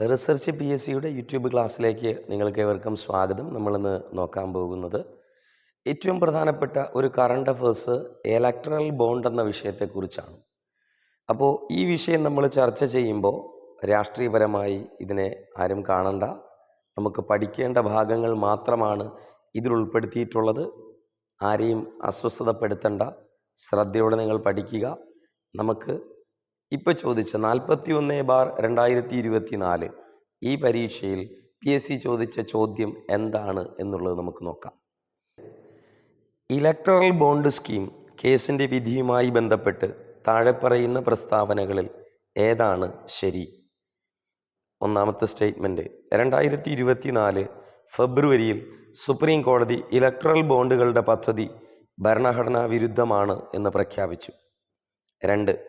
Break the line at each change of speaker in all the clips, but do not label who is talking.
Research P S സിയുടെ YouTube ക്ലാസ്സിലേക്ക് നിങ്ങൾക്ക് ഏവർക്കും സ്വാഗതം. നമ്മളിന്ന് നോക്കാൻ പോകുന്നത് ഏറ്റവും പ്രധാനപ്പെട്ട ഒരു കറണ്ട് അഫേഴ്സ് ഇലക്ട്രൽ ബോണ്ട് എന്ന വിഷയത്തെക്കുറിച്ചാണ്. അപ്പോൾ ഈ വിഷയം നമ്മൾ ചർച്ച ചെയ്യുമ്പോൾ രാഷ്ട്രീയപരമായി ഇതിനെ ആരും കാണണ്ട. നമുക്ക് പഠിക്കേണ്ട ഭാഗങ്ങൾ മാത്രമാണ് ഇതിൽ ഉൾപ്പെടുത്തിയിട്ടുള്ളത്. ആരെയും അസ്വസ്ഥതപ്പെടുത്തേണ്ട. ശ്രദ്ധയോടെ നിങ്ങൾ പഠിക്കുക. നമുക്ക് ഇപ്പോൾ ചോദിച്ച നാൽപ്പത്തി ഒന്ന് ബാർ രണ്ടായിരത്തി ഇരുപത്തി നാല് ഈ പരീക്ഷയിൽ പി എസ് സി ചോദിച്ച ചോദ്യം എന്താണ് എന്നുള്ളത് നമുക്ക് നോക്കാം. ഇലക്ട്രൽ ബോണ്ട് സ്കീം കേസിന്റെ വിധിയുമായി ബന്ധപ്പെട്ട് താഴെ പറയുന്ന പ്രസ്താവനകളിൽ ഏതാണ് ശരി? ഒന്നാമത്തെ സ്റ്റേറ്റ്മെന്റ് രണ്ടായിരത്തി ഇരുപത്തി നാല് ഫെബ്രുവരിയിൽ സുപ്രീം കോടതി ഇലക്ട്രൽ ബോണ്ടുകളുടെ പദ്ധതി ഭരണഘടനാ വിരുദ്ധമാണ് എന്ന് പ്രഖ്യാപിച്ചു. രണ്ട്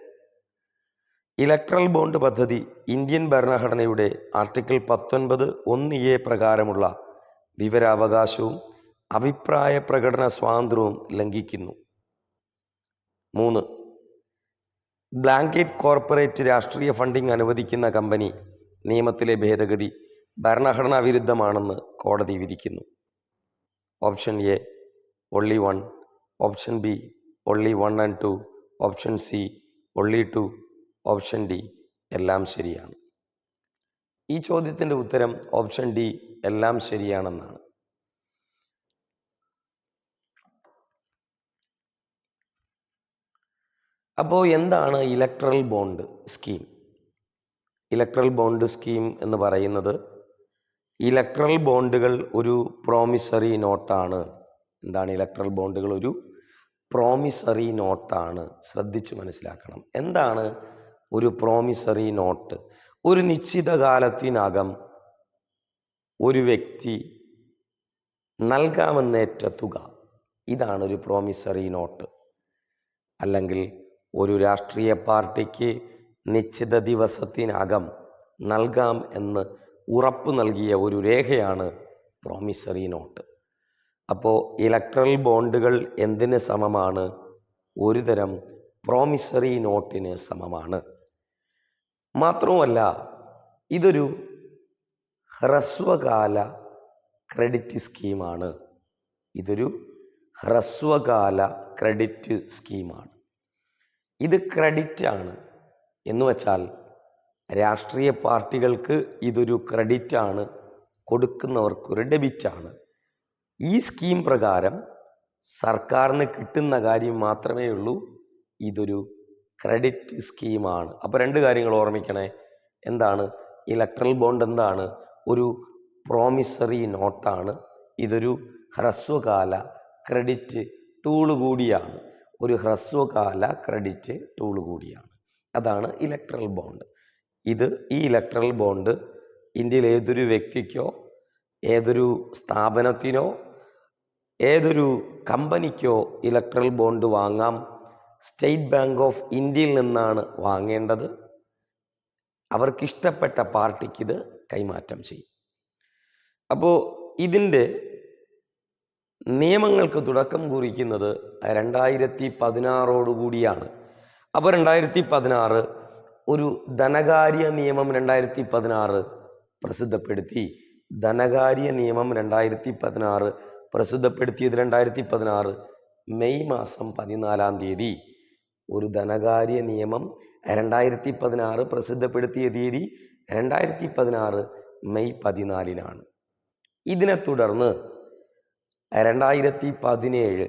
ഇലക്ട്രൽ ബോണ്ട് പദ്ധതി ഇന്ത്യൻ ഭരണഘടനയുടെ ആർട്ടിക്കിൾ പത്തൊൻപത് ഒന്ന് എ പ്രകാരമുള്ള വിവരാവകാശവും അഭിപ്രായ പ്രകടന സ്വാതന്ത്ര്യവും ലംഘിക്കുന്നു. മൂന്ന്. ബ്ലാങ്കറ്റ് കോർപ്പറേറ്റ് രാഷ്ട്രീയ ഫണ്ടിംഗ് അനുവദിക്കുന്ന കമ്പനി നിയമത്തിലെ ഭേദഗതി ഭരണഘടനാ വിരുദ്ധമാണെന്ന് കോടതി വിധിക്കുന്നു. Option A only one option B only one and two option C only two option D എല്ലാം ശരിയാണ്. ഈ ചോദ്യത്തിന്റെ ഉത്തരം ഓപ്ഷൻ ഡി എല്ലാം ശരിയാണെന്നാണ്. അപ്പോൾ എന്താണ് electoral bond scheme electoral bond scheme എന്ന് പറയുന്നത് ഇലക്ട്രൽ ബോണ്ടുകൾ ഒരു പ്രോമിസറി നോട്ടാണ് എന്താണ് ഇലക്ട്രൽ ബോണ്ടുകൾ ഒരു പ്രോമിസറി നോട്ടാണ് ശ്രദ്ധിച്ച് മനസ്സിലാക്കണം. എന്താണ് ഒരു പ്രോമിസറി നോട്ട് ഒരു നിശ്ചിത കാലത്തിനകം ഒരു വ്യക്തി നൽകാമെന്നേറ്റ തുക. ഇതാണ് ഒരു പ്രോമിസറി നോട്ട് അല്ലെങ്കിൽ ഒരു രാഷ്ട്രീയ പാർട്ടിക്ക് നിശ്ചിത ദിവസത്തിനകം നൽകാം എന്ന് ഉറപ്പ് നൽകിയ ഒരു രേഖയാണ് പ്രോമിസറി നോട്ട് അപ്പോൾ ഇലക്ട്രൽ ബോണ്ടുകൾ എന്തിന് സമമാണ്? ഒരു തരം പ്രോമിസറി നോട്ടിന് സമമാണ്. മാത്രവുമല്ല ഇതൊരു ഹ്രസ്വകാല ക്രെഡിറ്റ് സ്കീമാണ് ഇതൊരു ഹ്രസ്വകാല ക്രെഡിറ്റ് സ്കീമാണ് ഇത് ക്രെഡിറ്റ് ആണ് എന്ന് വച്ചാൽ രാഷ്ട്രീയ പാർട്ടികൾക്ക് ഇതൊരു ക്രെഡിറ്റ് ആണ് കൊടുക്കുന്നവർക്കൊരു ആണ്. ഈ സ്കീം പ്രകാരം സർക്കാരിന് കിട്ടുന്ന കാര്യം മാത്രമേ ഉള്ളൂ ഇതൊരു ക്രെഡിറ്റ് സ്കീമാണ്. അപ്പോൾ രണ്ട് കാര്യങ്ങൾ ഓർമ്മിക്കണേ. എന്താണ്? ഇലക്ട്രൽ ബോണ്ട് എന്താണ്? ഒരു പ്രോമിസറി നോട്ടാണ്. ഇതൊരു ഹ്രസ്വകാല ക്രെഡിറ്റ് ടൂൾ കൂടിയാണ്. ഒരു ഹ്രസ്വകാല ക്രെഡിറ്റ് ടൂൾ കൂടിയാണ്. അതാണ് ഇലക്ട്രൽ ബോണ്ട്. ഇത് ഈ ഇലക്ട്രൽ ബോണ്ട് ഇന്ത്യയിൽ ഏതൊരു വ്യക്തിക്കോ ഏതൊരു സ്ഥാപനത്തിനോ ഏതൊരു കമ്പനിക്കോ ഇലക്ട്രൽ ബോണ്ട് വാങ്ങാം സ്റ്റേറ്റ് ബാങ്ക് ഓഫ് ഇന്ത്യയിൽ നിന്നാണ് വാങ്ങേണ്ടത്. അവർക്കിഷ്ടപ്പെട്ട പാർട്ടിക്ക് ഇത് കൈമാറ്റം ചെയ്യും. അപ്പോൾ ഇതിന്റെ നിയമങ്ങൾക്ക് തുടക്കം കുറിക്കുന്നത് രണ്ടായിരത്തി പതിനാറോടുകൂടിയാണ് അപ്പോൾ രണ്ടായിരത്തി പതിനാറ് ഒരു ധനകാര്യ നിയമം രണ്ടായിരത്തി പതിനാറ് പ്രസിദ്ധപ്പെടുത്തി. ധനകാര്യ നിയമം രണ്ടായിരത്തി പതിനാറ് പ്രസിദ്ധപ്പെടുത്തിയത് രണ്ടായിരത്തി പതിനാറ് മെയ് മാസം പതിനാലാം തീയതി. ഒരു ധനകാര്യ നിയമം രണ്ടായിരത്തി പതിനാറ് പ്രസിദ്ധപ്പെടുത്തിയ തീയതി രണ്ടായിരത്തി പതിനാറ് മെയ് പതിനാലിനാണ്. ഇതിനെ തുടർന്ന് രണ്ടായിരത്തി പതിനേഴ്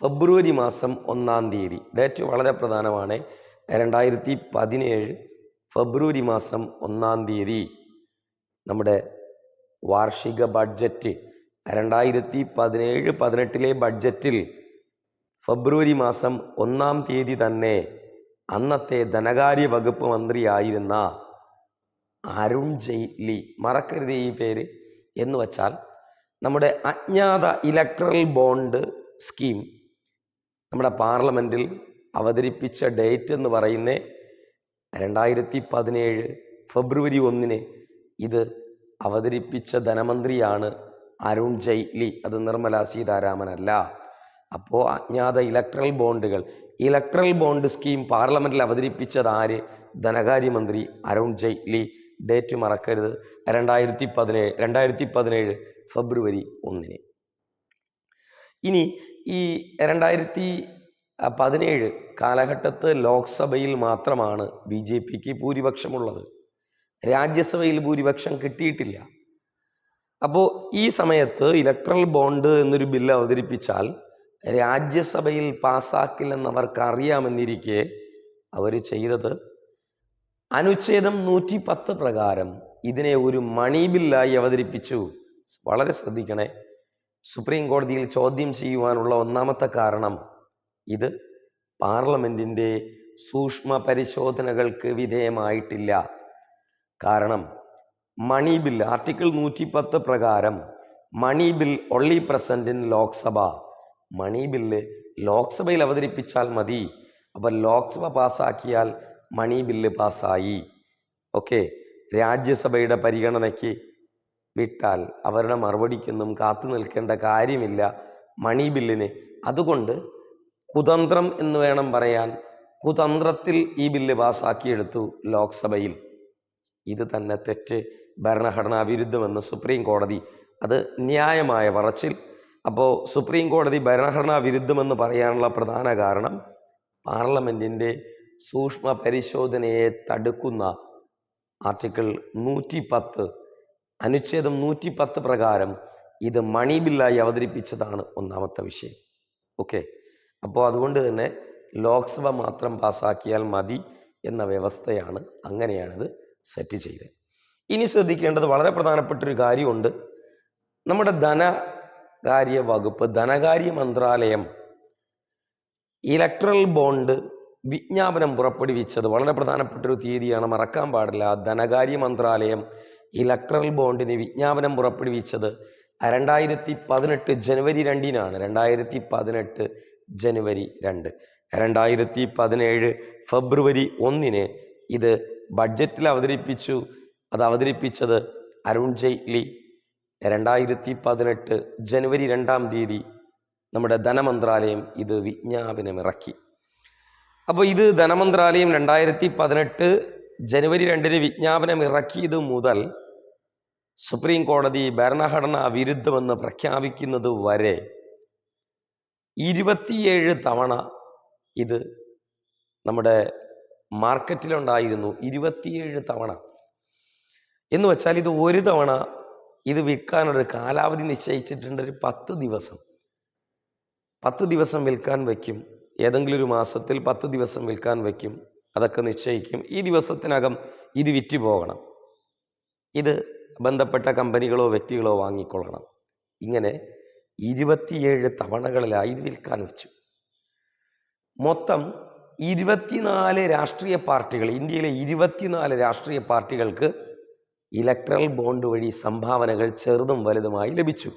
ഫെബ്രുവരി മാസം ഒന്നാം തീയതി ഡേറ്റ് വളരെ പ്രധാനമാണ് രണ്ടായിരത്തി പതിനേഴ് ഫെബ്രുവരി മാസം ഒന്നാം തീയതി നമ്മുടെ വാർഷിക ബഡ്ജറ്റ് രണ്ടായിരത്തി പതിനേഴ് പതിനെട്ടിലെ ബഡ്ജറ്റിൽ ഫെബ്രുവരി മാസം ഒന്നാം തീയതി തന്നെ അന്നത്തെ ധനകാര്യ വകുപ്പ് മന്ത്രിയായിരുന്ന അരുൺ ജെയ്റ്റ്ലി മറക്കരുത് ഈ പേര് എന്ന് വച്ചാൽ നമ്മുടെ അജ്ഞാത ഇലക്ട്രൽ ബോണ്ട് സ്കീം നമ്മുടെ പാർലമെന്റിൽ അവതരിപ്പിച്ച ഡേറ്റ് എന്ന് പറയുന്ന രണ്ടായിരത്തി പതിനേഴ് ഫെബ്രുവരി ഒന്നിന് ഇത് അവതരിപ്പിച്ച ധനമന്ത്രിയാണ് അരുൺ ജെയ്റ്റ്ലി. അത് നിർമ്മല സീതാരാമനല്ല. അപ്പോൾ അജ്ഞാത ഇലക്ട്രൽ ബോണ്ടുകൾ ഇലക്ട്രൽ ബോണ്ട് സ്കീം പാർലമെന്റിൽ അവതരിപ്പിച്ചത് ആര്? ധനകാര്യമന്ത്രി അരുൺ ജെയ്റ്റ്ലി. ഡേറ്റ് മറക്കരുത്. രണ്ടായിരത്തി പതിനേഴ് രണ്ടായിരത്തി പതിനേഴ് ഫെബ്രുവരി ഒന്നിന്. ഇനി ഈ രണ്ടായിരത്തി പതിനേഴ് കാലഘട്ടത്ത് ലോക്സഭയിൽ മാത്രമാണ് ബി ജെ പിക്ക് ഭൂരിപക്ഷമുള്ളത്. രാജ്യസഭയിൽ ഭൂരിപക്ഷം കിട്ടിയിട്ടില്ല. അപ്പോൾ ഈ സമയത്ത് ഇലക്ട്രൽ ബോണ്ട് എന്നൊരു ബില്ല് അവതരിപ്പിച്ചാൽ രാജ്യസഭയിൽ പാസ്സാക്കില്ലെന്ന് അവർക്ക് അറിയാമെന്നിരിക്കെ അവർ ചെയ്തത്. അനുച്ഛേദം നൂറ്റി പത്ത് പ്രകാരം ഇതിനെ ഒരു മണി ബില്ലായി അവതരിപ്പിച്ചു. വളരെ ശ്രദ്ധിക്കണേ. സുപ്രീം കോടതിയിൽ ചോദ്യം ചെയ്യുവാനുള്ള ഒന്നാമത്തെ കാരണം ഇത്. പാർലമെന്റിന്റെ സൂക്ഷ്മ പരിശോധനകൾക്ക് വിധേയമായിട്ടില്ല. കാരണം മണി ബിൽ ആർട്ടിക്കിൾ നൂറ്റി പത്ത് പ്രകാരം money bill only present in Lok Sabha. Money bill ലോക്സഭയിൽ അവതരിപ്പിച്ചാൽ മതി. അപ്പം ലോക്സഭ പാസ്സാക്കിയാൽ മണി ബില്ല് പാസ്സായി. ഓക്കെ? രാജ്യസഭയുടെ പരിഗണനയ്ക്ക് വിട്ടാൽ അവരുടെ മറുപടിക്കൊന്നും കാത്തു നിൽക്കേണ്ട കാര്യമില്ല മണി ബില്ലിന്. അതുകൊണ്ട് കുതന്ത്രം എന്ന് വേണം പറയാൻ. കുതന്ത്രത്തിൽ ഈ ബില്ല് പാസ്സാക്കിയെടുത്തു ലോക്സഭയിൽ. ഇത് തന്നെ തെറ്റ് ഭരണഘടനാ വിരുദ്ധമെന്ന് സുപ്രീം കോടതി. അത് ന്യായമായ പറച്ചിൽ. അപ്പോൾ സുപ്രീം കോടതി ഭരണഘടനാ വിരുദ്ധമെന്ന് പറയാനുള്ള പ്രധാന കാരണം പാർലമെന്റിന്റെ സൂക്ഷ്മ പരിശോധനയെ തടുക്കുന്ന ആർട്ടിക്കിൾ നൂറ്റി പത്ത് അനുച്ഛേദം നൂറ്റി പത്ത് പ്രകാരം ഇത് മണി ബില്ലായി അവതരിപ്പിച്ചതാണ് ഒന്നാമത്തെ വിഷയം. ഓക്കെ? അപ്പോൾ അതുകൊണ്ട് തന്നെ ലോക്സഭ മാത്രം പാസ്സാക്കിയാൽ മതി എന്ന വ്യവസ്ഥയാണ് അങ്ങനെയാണിത് സെറ്റ് ചെയ്തത്. ഇനി ശ്രദ്ധിക്കേണ്ടത് വളരെ പ്രധാനപ്പെട്ട ഒരു കാര്യമുണ്ട്. നമ്മുടെ ധനകാര്യ വകുപ്പ് ധനകാര്യ മന്ത്രാലയം. ഇലക്ട്രൽ ബോണ്ട് വിജ്ഞാപനം പുറപ്പെടുവിച്ചത് വളരെ പ്രധാനപ്പെട്ട ഒരു തീയതിയാണ്. മറക്കാൻ പാടില്ല. ധനകാര്യ മന്ത്രാലയം ഇലക്ട്രൽ ബോണ്ടിന് വിജ്ഞാപനം പുറപ്പെടുവിച്ചത് രണ്ടായിരത്തി പതിനെട്ട് ജനുവരി രണ്ടിനാണ്. രണ്ടായിരത്തി പതിനെട്ട് ജനുവരി രണ്ട്. രണ്ടായിരത്തി പതിനേഴ് ഫെബ്രുവരി ഒന്നിന് ഇത് ബഡ്ജറ്റിൽ അവതരിപ്പിച്ചു. അത് അവതരിപ്പിച്ചത് അരുൺ ജെയ്റ്റ്ലി രണ്ടായിരത്തി പതിനെട്ട് ജനുവരി രണ്ടാം തീയതി നമ്മുടെ ധനമന്ത്രാലയം ഇത് വിജ്ഞാപനമിറക്കി. അപ്പോൾ ഇത് ധനമന്ത്രാലയം രണ്ടായിരത്തി പതിനെട്ട് ജനുവരി രണ്ടിന് വിജ്ഞാപനം ഇറക്കിയത് മുതൽ സുപ്രീം കോടതി ഭരണഘടനാ വിരുദ്ധമെന്ന് പ്രഖ്യാപിക്കുന്നത് വരെ ഇരുപത്തിയേഴ് തവണ ഇത് നമ്മുടെ മാർക്കറ്റിലുണ്ടായിരുന്നു. ഇരുപത്തിയേഴ് തവണ. എന്ന് വെച്ചാൽ ഇത് ഒരു തവണ ഇത് വിൽക്കാനൊരു കാലാവധി നിശ്ചയിച്ചിട്ടുണ്ട് ഒരു പത്ത് ദിവസം. പത്ത് ദിവസം വിൽക്കാൻ വയ്ക്കും. ഏതെങ്കിലും ഒരു മാസത്തിൽ പത്ത് ദിവസം വിൽക്കാൻ വയ്ക്കും. അതൊക്കെ നിശ്ചയിക്കും. ഈ ദിവസത്തിനകം ഇത് വിറ്റ് പോകണം. ഇത് ബന്ധപ്പെട്ട കമ്പനികളോ വ്യക്തികളോ വാങ്ങിക്കൊള്ളണം. ഇങ്ങനെ ഇരുപത്തിയേഴ് തവണകളിലായി ഇത് വിൽക്കാൻ വെച്ചു. മൊത്തം ഇരുപത്തിനാല് രാഷ്ട്രീയ പാർട്ടികൾ ഇന്ത്യയിലെ ഇരുപത്തിനാല് രാഷ്ട്രീയ പാർട്ടികൾക്ക് ഇലക്ട്രൽ ബോണ്ട് വഴി സംഭാവനകൾ ചെറുതും വലുതുമായി ലഭിച്ചു.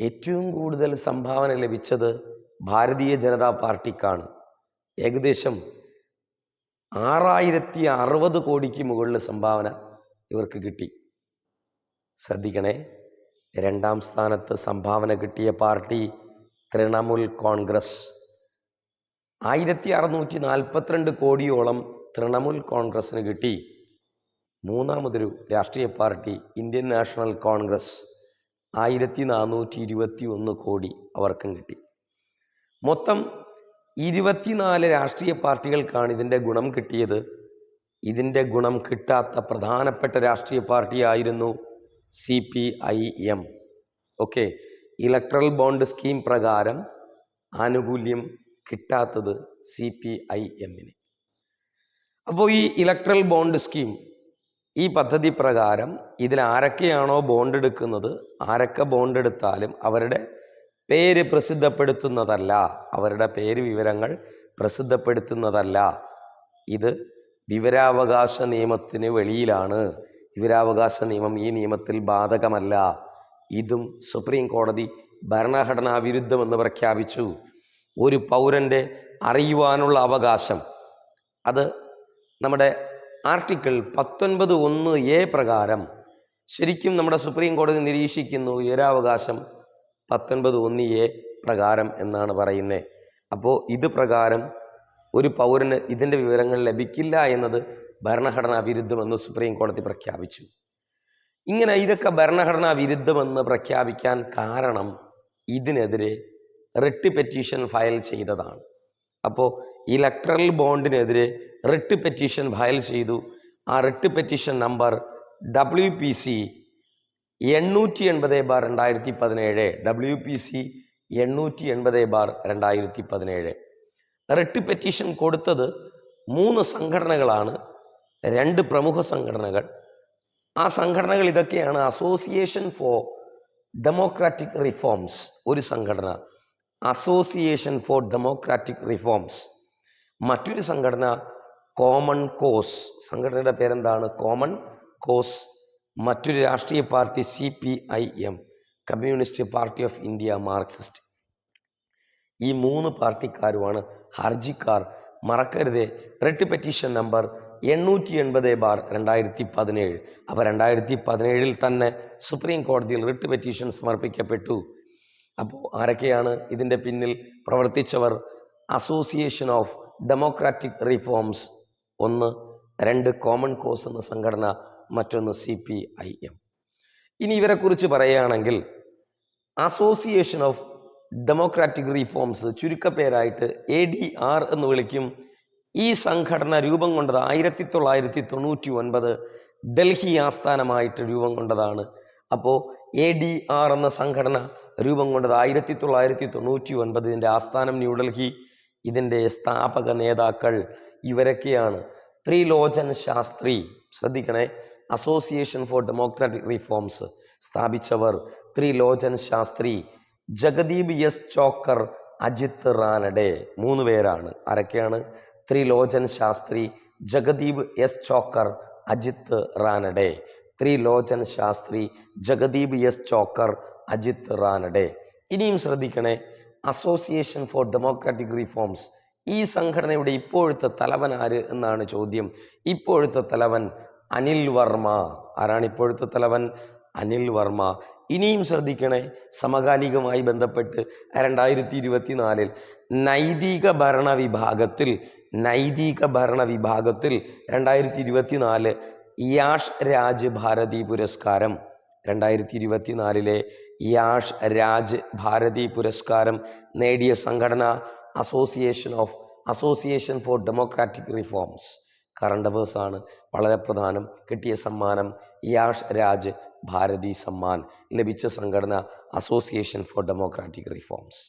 ഏറ്റവും കൂടുതൽ സംഭാവന ലഭിച്ചത് ഭാരതീയ ജനതാ പാർട്ടിക്കാണ്. ഏകദേശം ആറായിരത്തി അറുപത് കോടിക്ക് മുകളിൽ സംഭാവന ഇവർക്ക് കിട്ടി. ശ്രദ്ധിക്കണേ രണ്ടാം സ്ഥാനത്ത് സംഭാവന കിട്ടിയ പാർട്ടി തൃണമൂൽ കോൺഗ്രസ്. ആയിരത്തി അറുന്നൂറ്റി നാൽപ്പത്തിരണ്ട് കോടിയോളം തൃണമൂൽ കോൺഗ്രസ്സിന് കിട്ടി. മൂന്നാമതൊരു രാഷ്ട്രീയ പാർട്ടി ഇന്ത്യൻ നാഷണൽ കോൺഗ്രസ് ആയിരത്തി നാനൂറ്റി ഇരുപത്തി ഒന്ന് കോടി അവർക്കും കിട്ടി. മൊത്തം ഇരുപത്തിനാല് രാഷ്ട്രീയ പാർട്ടികൾക്കാണ് ഇതിന്റെ ഗുണം കിട്ടിയത്. ഇതിന്റെ ഗുണം കിട്ടാത്ത പ്രധാനപ്പെട്ട രാഷ്ട്രീയ പാർട്ടിയായിരുന്നു C P I M. Okay electoral bond scheme പ്രകാരം ആനുകൂല്യം കിട്ടാത്തത് സി പി ഐ എമ്മിന്. അപ്പോൾ ഈ ഇലക്ട്രൽ ബോണ്ട് സ്കീം ഈ പദ്ധതി പ്രകാരം ഇതിൽ ആരൊക്കെയാണോ ബോണ്ട് എടുക്കുന്നത് ആരൊക്കെ ബോണ്ട് എടുത്താലും അവരുടെ പേര് പ്രസിദ്ധപ്പെടുത്തുന്നതല്ല. അവരുടെ പേര് വിവരങ്ങൾ പ്രസിദ്ധപ്പെടുത്തുന്നതല്ല. ഇത് വിവരാവകാശ നിയമത്തിന് വെളിയിലാണ്. വിവരാവകാശ നിയമം ഈ നിയമത്തിൽ ബാധകമല്ല. ഇതും സുപ്രീം കോടതി ഭരണഘടനാ വിരുദ്ധമെന്ന് പ്രഖ്യാപിച്ചു. ഒരു പൗരന്റെ അറിയുവാനുള്ള അവകാശം. അത് നമ്മുടെ ആർട്ടിക്കിൾ പത്തൊൻപത് ഒന്ന് എ പ്രകാരം ശരിക്കും നമ്മുടെ സുപ്രീം കോടതി നിരീക്ഷിക്കുന്നു വിവരാവകാശം പത്തൊൻപത് ഒന്ന് എ പ്രകാരം എന്നാണ് പറയുന്നത് അപ്പോൾ ഇത് പ്രകാരം ഒരു പൗരന് ഇതിന്റെ വിവരങ്ങൾ ലഭിക്കില്ല എന്നത് ഭരണഘടനാ വിരുദ്ധമെന്ന് സുപ്രീം കോടതി പ്രഖ്യാപിച്ചു. ഇങ്ങനെ ഇതൊക്കെ ഭരണഘടനാ വിരുദ്ധമെന്ന് പ്രഖ്യാപിക്കാൻ കാരണം ഇതിനെതിരെ റിട്ട് പെറ്റീഷൻ ഫയൽ ചെയ്തതാണ്. അപ്പോൾ ഇലക്ട്രൽ ബോണ്ടിനെതിരെ റിട്ട് പെറ്റീഷൻ ഫയൽ ചെയ്തു. ആ writ petition number W P C എണ്ണൂറ്റി എൺപത് ബാർ രണ്ടായിരത്തി പതിനേഴ് ഡബ്ല്യു പി സി എണ്ണൂറ്റി എൺപത് ബാർ രണ്ടായിരത്തി പതിനേഴ് റിട്ട് പെറ്റീഷൻ കൊടുത്തത് മൂന്ന് സംഘടനകളാണ്. രണ്ട് പ്രമുഖ സംഘടനകൾ. ആ സംഘടനകൾ ഇതൊക്കെയാണ് അസോസിയേഷൻ ഫോർ ഡെമോക്രാറ്റിക് റിഫോംസ് ഒരു സംഘടന. അസോസിയേഷൻ ഫോർ ഡെമോക്രാറ്റിക് റിഫോംസ് മറ്റൊരു സംഘടന കോമൺ കോസ്. സംഘടനയുടെ പേരെന്താണ്? Common cause. മറ്റൊരു രാഷ്ട്രീയ party C P I M. Communist party of India marxist. ഈ മൂന്ന് പാർട്ടിക്കാരുമാണ് ഹർജിക്കാർ. മറക്കരുതേ. റിട്ട് പെറ്റീഷൻ നമ്പർ എണ്ണൂറ്റി എൺപത് ബാർ രണ്ടായിരത്തി പതിനേഴ് അപ്പോൾ രണ്ടായിരത്തി പതിനേഴിൽ തന്നെ സുപ്രീം കോടതിയിൽ റിട്ട് പെറ്റീഷൻ സമർപ്പിക്കപ്പെട്ടു. അപ്പോൾ ആരൊക്കെയാണ് ഇതിന്റെ പിന്നിൽ പ്രവർത്തിച്ചവർ? Association of democratic reforms. ഒന്ന് രണ്ട് കോമൺ കോസ് എന്ന സംഘടന മറ്റൊന്ന് സി പി ഐ എം ഇനി ഇവരെക്കുറിച്ച് പറയുകയാണെങ്കിൽ അസോസിയേഷൻ ഓഫ് ഡെമോക്രാറ്റിക് റീഫോംസ് ചുരുക്കപ്പേരായിട്ട് എ ഡി ആർ എന്ന് വിളിക്കും. ഈ സംഘടന രൂപം കൊണ്ടത് ആയിരത്തി തൊള്ളായിരത്തി തൊണ്ണൂറ്റി ഒൻപത് ഡൽഹി ആസ്ഥാനമായിട്ട് രൂപം കൊണ്ടതാണ്. അപ്പോൾ എ ഡി ആർ എന്ന സംഘടന രൂപം കൊണ്ടത് ആയിരത്തി തൊള്ളായിരത്തി തൊണ്ണൂറ്റി ഒൻപത് ഇതിന്റെ ആസ്ഥാനം ന്യൂഡൽഹി ഇതിന്റെ സ്ഥാപക നേതാക്കൾ ഇവരൊക്കെയാണ്. ത്രിലോചൻ ശാസ്ത്രി ശ്രദ്ധിക്കണേ. അസോസിയേഷൻ ഫോർ ഡെമോക്രാറ്റിക് റിഫോംസ് സ്ഥാപിച്ചവർ ത്രിലോചൻ ശാസ്ത്രി ജഗദീപ് എസ് ചോക്കർ അജിത് റാനഡെ. മൂന്ന് പേരാണ്. ആരൊക്കെയാണ്? ത്രിലോചൻ ശാസ്ത്രി ജഗദീപ് എസ് ചോക്കർ അജിത് റാനഡെ. ത്രിലോചൻ ശാസ്ത്രി ജഗദീപ് എസ് ചോക്കർ അജിത് റാനഡെ. ഇനിയും ശ്രദ്ധിക്കണേ. അസോസിയേഷൻ ഫോർ ഡെമോക്രാറ്റിക് റിഫോംസ് ഈ സംഘടനയുടെ ഇപ്പോഴത്തെ തലവൻ ആര് എന്നാണ് ചോദ്യം. ഇപ്പോഴത്തെ തലവൻ അനിൽ വർമ്മ. ആരാണ് ഇപ്പോഴത്തെ തലവൻ? അനിൽ വർമ്മ. ഇനിയും ശ്രദ്ധിക്കണേ സമകാലികമായി ബന്ധപ്പെട്ട് രണ്ടായിരത്തി ഇരുപത്തിനാലിൽ നൈതിക ഭരണ വിഭാഗത്തിൽ നൈതിക ഭരണ വിഭാഗത്തിൽ രണ്ടായിരത്തി ഇരുപത്തിനാല് യാഷ് രാജ് ഭാരതി പുരസ്കാരം രണ്ടായിരത്തി ഇരുപത്തിനാലിലെ യാഷ് രാജ് ഭാരതി പുരസ്കാരം നേടിയ സംഘടന association of association for democratic reforms current ആണ് വളരെ പ്രധാനം. കിട്ടിയ സമ്മാനം യാഷ് രാജ് ഭാരതി സമ്മാൻ ലഭിച്ച സംഘടന അസോസിയേഷൻ ഫോർ ഡെമോക്രാറ്റിക് റിഫോംസ്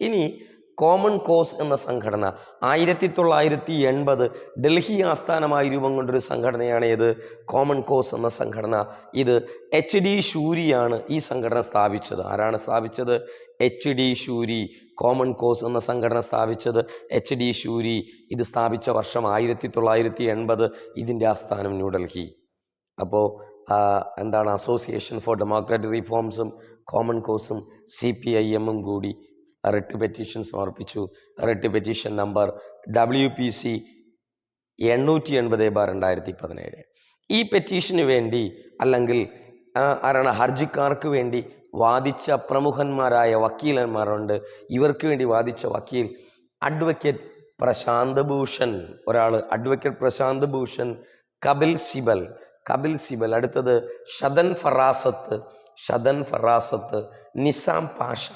ഇനി കോമൺ കോസ് എന്ന സംഘടന ആയിരത്തി തൊള്ളായിരത്തി എൺപത് ഡൽഹി ആസ്ഥാനമായി രൂപം കൊണ്ടൊരു സംഘടനയാണ് ഏത്? കോമൺ കോസ് എന്ന സംഘടന. ഇത് എച്ച് ഡി ഷൂരിയാണ് ഈ സംഘടന സ്ഥാപിച്ചത്. ആരാണ് സ്ഥാപിച്ചത്? H D Shourie common cause എന്ന സംഘടന സ്ഥാപിച്ചത് എച്ച് ഡി ഷൂരി ഇത് സ്ഥാപിച്ച വർഷം ആയിരത്തി തൊള്ളായിരത്തി എൺപത് ഇതിന്റെ ആസ്ഥാനം ന്യൂഡൽഹി. അപ്പോൾ എന്താണ് അസോസിയേഷൻ ഫോർ ഡെമോക്രാറ്റിക് റിഫോംസും കോമൺ കോസും സി പി ഐ എമ്മും കൂടി റിട്ട് പെറ്റീഷൻ സമർപ്പിച്ചു. Writ petition number W P C എണ്ണൂറ്റി എൺപത് ബാർ രണ്ടായിരത്തി പതിനേഴ് ഈ പെറ്റീഷന് വേണ്ടി അല്ലെങ്കിൽ ആരാണ് ഹർജിക്കാർക്ക് വേണ്ടി വാദിച്ച പ്രമുഖന്മാരായ വക്കീലന്മാരുണ്ട്. ഇവർക്ക് വേണ്ടി വാദിച്ച വക്കീൽ അഡ്വക്കേറ്റ് പ്രശാന്ത് ഭൂഷൺ ഒരാൾ അഡ്വക്കേറ്റ് പ്രശാന്ത് ഭൂഷൺ കപിൽ സിബൽ. കപിൽ സിബൽ അടുത്തത് ഷദൻ ഫറാസത്ത്. ഷദൻ ഫറാസത്ത് നിസാം പാഷ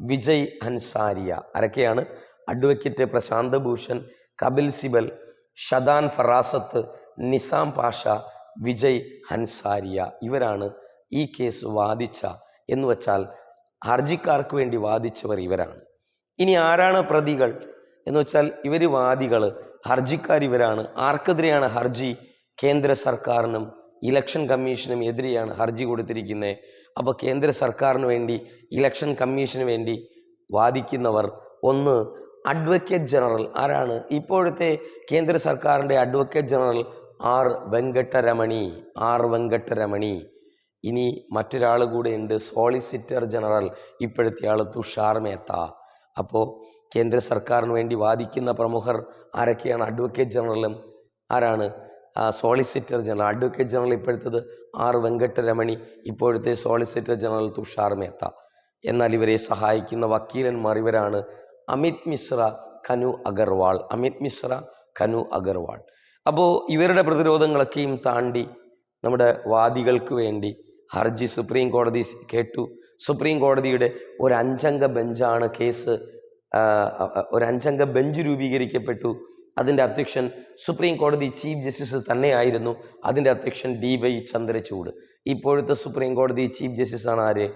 വിജയ് ഹൻസാരിയ ആരൊക്കെയാണ്? അഡ്വക്കേറ്റ് പ്രശാന്ത് ഭൂഷൺ കപിൽ സിബൽ ഷദാൻ ഫറാസത്ത് നിസാം പാഷ വിജയ് ഹൻസാരിയ ഇവരാണ് ഈ കേസ് വാദിച്ച എന്ന് വച്ചാൽ ഹർജിക്കാർക്ക് വേണ്ടി വാദിച്ചവർ ഇവരാണ്. ഇനി ആരാണ് പ്രതികൾ എന്ന് വെച്ചാൽ ഇവർ വാദികൾ ഹർജിക്കാർ ഇവരാണ്. ആർക്കെതിരെയാണ് ഹർജി? കേന്ദ്ര സർക്കാരിനും ഇലക്ഷൻ കമ്മീഷനും എതിരെയാണ് ഹർജി കൊടുത്തിരിക്കുന്നത് അപ്പോൾ കേന്ദ്ര സർക്കാരിന് വേണ്ടി ഇലക്ഷൻ കമ്മീഷന് വേണ്ടി വാദിക്കുന്നവർ ഒന്ന് അഡ്വക്കേറ്റ് ജനറൽ ആരാണ്? ഇപ്പോഴത്തെ കേന്ദ്ര സർക്കാരിന്റെ advocate general R Venkataramani. R Venkataramani. ഇനി മറ്റൊരാൾ കൂടെ ഉണ്ട് സോളിസിറ്റർ ജനറൽ ഇപ്പോഴത്തെ ആൾ തുഷാർ മേത്ത. അപ്പോൾ കേന്ദ്ര സർക്കാരിന് വേണ്ടി വാദിക്കുന്ന പ്രമുഖർ ആരൊക്കെയാണ്? അഡ്വക്കേറ്റ് ജനറലും ആരാണ്? സോളിസിറ്റർ ജനറൽ അഡ്വക്കേറ്റ് ജനറൽ ഇപ്പോഴത്തത് ആർ വെങ്കട്ടരമണി ഇപ്പോഴത്തെ സോളിസിറ്റർ ജനറൽ തുഷാർ മേത്ത. എന്നാൽ ഇവരെ സഹായിക്കുന്ന വക്കീലന്മാർ ഇവരാണ് അമിത് മിശ്ര കനു അഗർവാൾ. അമിത് മിശ്ര കനു അഗർവാൾ. അപ്പോൾ ഇവരുടെ പ്രതിരോധങ്ങളൊക്കെയും താണ്ടി നമ്മുടെ വാദികൾക്ക് വേണ്ടി ഹർജി സുപ്രീം കോടതി കേട്ടു. സുപ്രീം കോടതിയുടെ ഒരു അഞ്ചംഗ ബെഞ്ചാണ് കേസ് ഒരു അഞ്ചംഗ ബെഞ്ച് രൂപീകരിക്കപ്പെട്ടു. അതിന്റെ അധ്യക്ഷൻ സുപ്രീം കോടതി ചീഫ് ജസ്റ്റിസ് തന്നെയായിരുന്നു. അതിന്റെ അധ്യക്ഷൻ ഡി വൈ ചന്ദ്രചൂഡ്. ഇപ്പോഴത്തെ സുപ്രീം കോടതി ചീഫ് ജസ്റ്റിസ് ആണ് ആര്?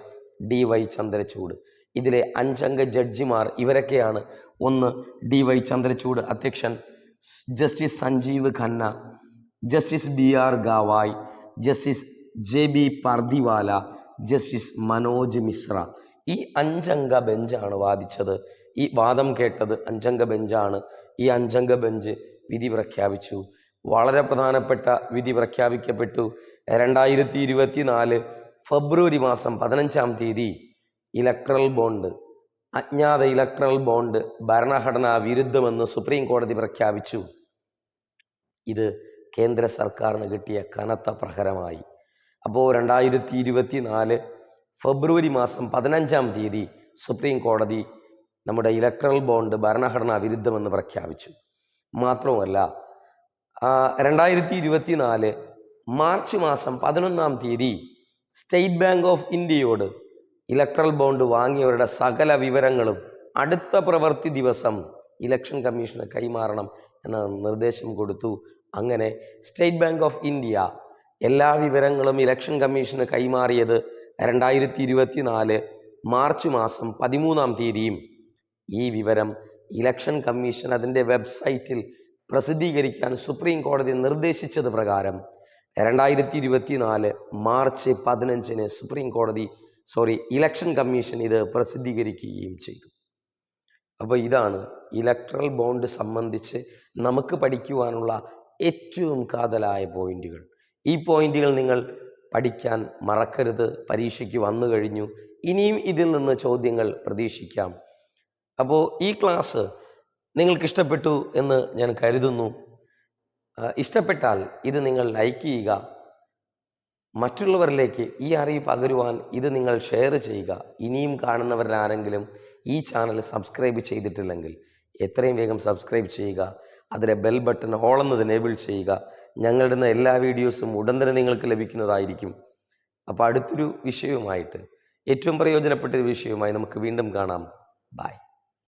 D Y Chandrachud. ഇതിലെ അഞ്ചംഗ ജഡ്ജിമാർ ഇവരൊക്കെയാണ്. ഒന്ന് ഡി വൈ ചന്ദ്രചൂഡ് അധ്യക്ഷൻ justice Sanjiv Khanna justice B R Gavai justice J B Pardiwala justice Manoj Mishra. ഈ അഞ്ചംഗ ബെഞ്ചാണ് വാദിച്ചത്. ഈ വാദം കേട്ടത് അഞ്ചംഗ ബെഞ്ചാണ്. ഈ അഞ്ചംഗ ബെഞ്ച് വിധി പ്രഖ്യാപിച്ചു. വളരെ പ്രധാനപ്പെട്ട വിധി പ്രഖ്യാപിക്കപ്പെട്ടു. രണ്ടായിരത്തി ഇരുപത്തി നാല് ഫെബ്രുവരി മാസം പതിനഞ്ചാം തീയതി ഇലക്ട്രൽ ബോണ്ട് അജ്ഞാത ഇലക്ട്രൽ ബോണ്ട് ഭരണഘടനാ വിരുദ്ധമെന്ന് സുപ്രീം കോടതി പ്രഖ്യാപിച്ചു. ഇത് കേന്ദ്ര സർക്കാരിന് കിട്ടിയ കനത്ത പ്രഹരമായി. അപ്പോൾ രണ്ടായിരത്തി ഇരുപത്തി നാല് ഫെബ്രുവരി മാസം പതിനഞ്ചാം തീയതി സുപ്രീം കോടതി നമ്മുടെ ഇലക്ട്രൽ ബോണ്ട് ഭരണഘടനാ വിരുദ്ധമെന്ന് പ്രഖ്യാപിച്ചു. മാത്രവുമല്ല രണ്ടായിരത്തി ഇരുപത്തി നാല് മാർച്ച് മാസം പതിനൊന്നാം തീയതി സ്റ്റേറ്റ് ബാങ്ക് ഓഫ് ഇന്ത്യയോട് ഇലക്ട്രൽ ബോണ്ട് വാങ്ങിയവരുടെ സകല വിവരങ്ങളും അടുത്ത പ്രവൃത്തി ദിവസം ഇലക്ഷൻ കമ്മീഷന് കൈമാറണം എന്ന നിർദ്ദേശം കൊടുത്തു. അങ്ങനെ സ്റ്റേറ്റ് ബാങ്ക് ഓഫ് ഇന്ത്യ എല്ലാ വിവരങ്ങളും ഇലക്ഷൻ കമ്മീഷന് കൈമാറിയത് രണ്ടായിരത്തി ഇരുപത്തി നാല് മാർച്ച് മാസം പതിമൂന്നാം തീയതിയും. ഈ വിവരം ഇലക്ഷൻ കമ്മീഷൻ അതിന്റെ വെബ്സൈറ്റിൽ പ്രസിദ്ധീകരിക്കാൻ സുപ്രീം കോടതി നിർദ്ദേശിച്ചത് പ്രകാരം രണ്ടായിരത്തി ഇരുപത്തി നാല് മാർച്ച് പതിനഞ്ചിന് സുപ്രീം കോടതി സോറി ഇലക്ഷൻ കമ്മീഷൻ ഇത് പ്രസിദ്ധീകരിക്കുകയും ചെയ്തു. അപ്പോൾ ഇതാണ് ഇലക്ട്രൽ ബോണ്ട് സംബന്ധിച്ച് നമുക്ക് പഠിക്കുവാനുള്ള ഏറ്റവും കാതലായ പോയിന്റുകൾ. ഈ പോയിന്റുകൾ നിങ്ങൾ പഠിക്കാൻ മറക്കരുത്. പരീക്ഷയ്ക്ക് വന്നു കഴിഞ്ഞു. ഇനിയും ഇതിൽ നിന്ന് ചോദ്യങ്ങൾ പ്രതീക്ഷിക്കാം. അപ്പോൾ ഈ ക്ലാസ് നിങ്ങൾക്ക് ഇഷ്ടപ്പെട്ടു എന്ന് ഞാൻ കരുതുന്നു. ഇഷ്ടപ്പെട്ടാൽ ഇത് നിങ്ങൾ ലൈക്ക് ചെയ്യുക. മറ്റുള്ളവരിലേക്ക് ഈ അറിവ് പകരുവാൻ ഇത് നിങ്ങൾ ഷെയർ ചെയ്യുക. ഇനിയും കാണുന്നവരിൽ ആരെങ്കിലും ഈ ചാനൽ സബ്സ്ക്രൈബ് ചെയ്തിട്ടില്ലെങ്കിൽ എത്രയും വേഗം സബ്സ്ക്രൈബ് ചെയ്യുക. അതിലെ ബെൽ ബട്ടൺ ഓളെന്നത് എനേബിൾ ചെയ്യുക. ഞങ്ങളിടുന്ന എല്ലാ വീഡിയോസും ഉടൻ തന്നെ നിങ്ങൾക്ക് ലഭിക്കുന്നതായിരിക്കും. അപ്പോൾ അടുത്തൊരു വിഷയവുമായിട്ട് ഏറ്റവും പ്രയോജനപ്പെട്ട വിഷയവുമായി നമുക്ക് വീണ്ടും കാണാം. ബായ്